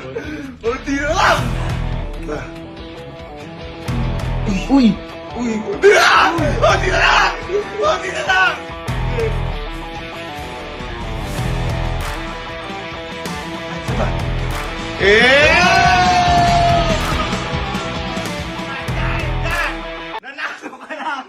Kunti na lang! Uy! Uy, kunti na lang! Kunti na lang! Kunti na lang! Eh! Nanalo ka lang!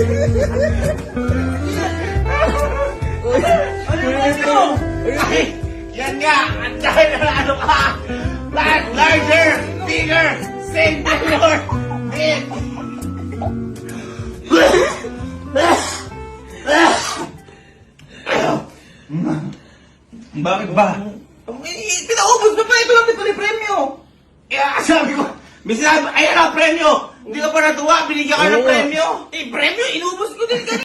Ano ba ito? Ay, yan nga! Ang dahil na ano ka! Large, larger, bigger, same flavor! Big! Bakit ba? Eh, Pinaubos mo pa ito lang ito ni premyo! Kaya sabi ko, may sinabi, ayan ang premyo! Hindi ka pa natuwa, binigyan ka ng premyo! Eh, premyo, inubos ko din kanina!